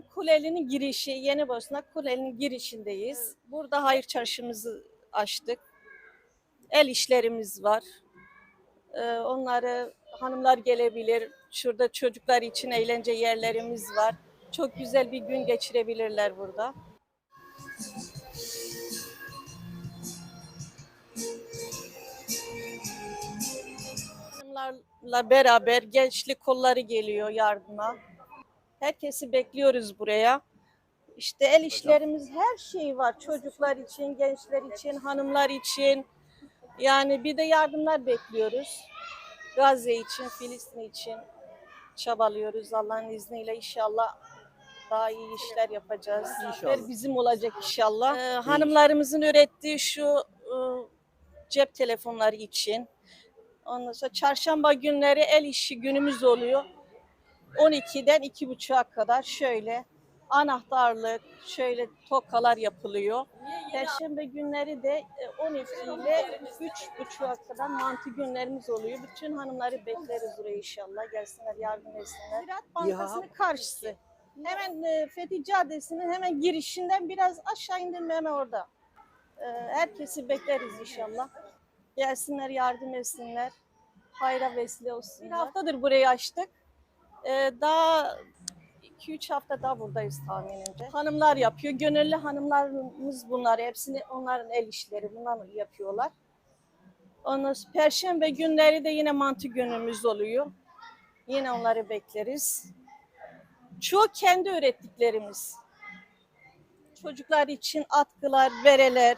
an Kuleli'nin girişi, Yeni Bosna Kuleli'nin girişindeyiz. Burada hayır çarşımızı açtık. El işlerimiz var. Ee, onları hanımlar gelebilir. Şurada çocuklar için eğlence yerlerimiz var. Çok güzel bir gün geçirebilirler burada. Hanımlarla beraber gençlik kolları geliyor yardıma. Herkesi bekliyoruz buraya. İşte el işlerimiz her şey var. Çocuklar için, gençler için, hanımlar için. Yani bir de yardımlar bekliyoruz. Gazze için, Filistin için çabalıyoruz Allah'ın izniyle inşallah daha iyi işler yapacağız. İnşallah. Bizim olacak inşallah. Ee, hanımlarımızın ürettiği şu e, cep telefonları için. Ondan sonra çarşamba günleri el işi günümüz oluyor. 12'den 2.30'a kadar şöyle anahtarlık, şöyle tokalar yapılıyor. Perşembe günleri de e, 12 ile 3.30'a kadar mantı günlerimiz oluyor. Bütün hanımları bekleriz buraya inşallah. Gelsinler yardım etsinler. Ziraat Bankası'nın karşısı. Hemen e, Fethi Caddesi'nin hemen girişinden biraz aşağı indim hemen orada. E, Herkesi bekleriz inşallah. Gelsinler yardım etsinler. Hayra vesile olsun. Bir haftadır burayı açtık. E, Daha 2-3 hafta daha buradayız tahminimce. Hanımlar yapıyor. Gönüllü hanımlarımız bunlar. Hepsini onların el işleri. Bunlar yapıyorlar. Ondan sonra Perşembe günleri de yine mantı günümüz oluyor. Yine onları bekleriz. Çoğu kendi ürettiklerimiz. Çocuklar için atkılar, bereler.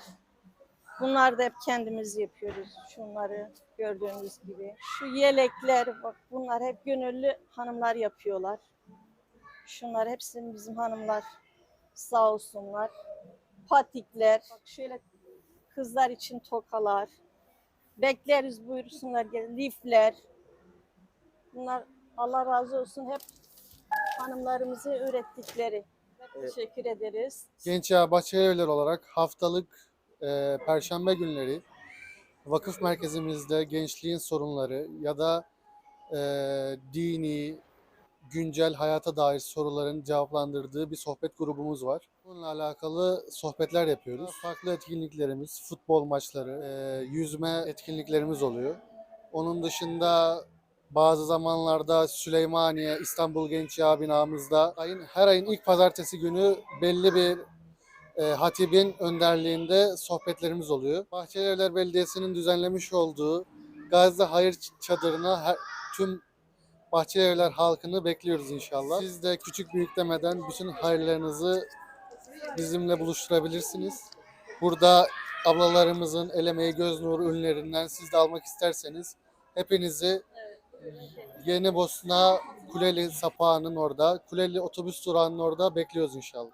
Bunlar da hep kendimiz yapıyoruz. Şunları gördüğünüz gibi. Şu yelekler bak bunlar hep gönüllü hanımlar yapıyorlar. Şunlar hepsini bizim hanımlar sağ olsunlar. Patikler, bak şöyle kızlar için tokalar. Bekleriz buyursunlar gelin. Lifler. Bunlar Allah razı olsun hep hanımlarımızı ürettikleri. Teşekkür ederiz. Genç Yağ Bahçeli Evler olarak haftalık e, perşembe günleri vakıf merkezimizde gençliğin sorunları ya da e, dini, güncel hayata dair soruların cevaplandırdığı bir sohbet grubumuz var. Bununla alakalı sohbetler yapıyoruz. Farklı etkinliklerimiz, futbol maçları, e, yüzme etkinliklerimiz oluyor. Onun dışında bazı zamanlarda Süleymaniye, İstanbul Genç Yağ binamızda ayın, her ayın ilk pazartesi günü belli bir e, hatibin önderliğinde sohbetlerimiz oluyor. Bahçelievler Belediyesi'nin düzenlemiş olduğu Gazze Hayır Çadırı'na her, tüm Bahçelievler halkını bekliyoruz inşallah. Siz de küçük büyük demeden bütün hayırlarınızı bizimle buluşturabilirsiniz. Burada ablalarımızın el emeği göz nuru ürünlerinden siz de almak isterseniz hepinizi Yeni Bosna Kuleli sapağının orada, Kuleli otobüs durağının orada bekliyoruz inşallah.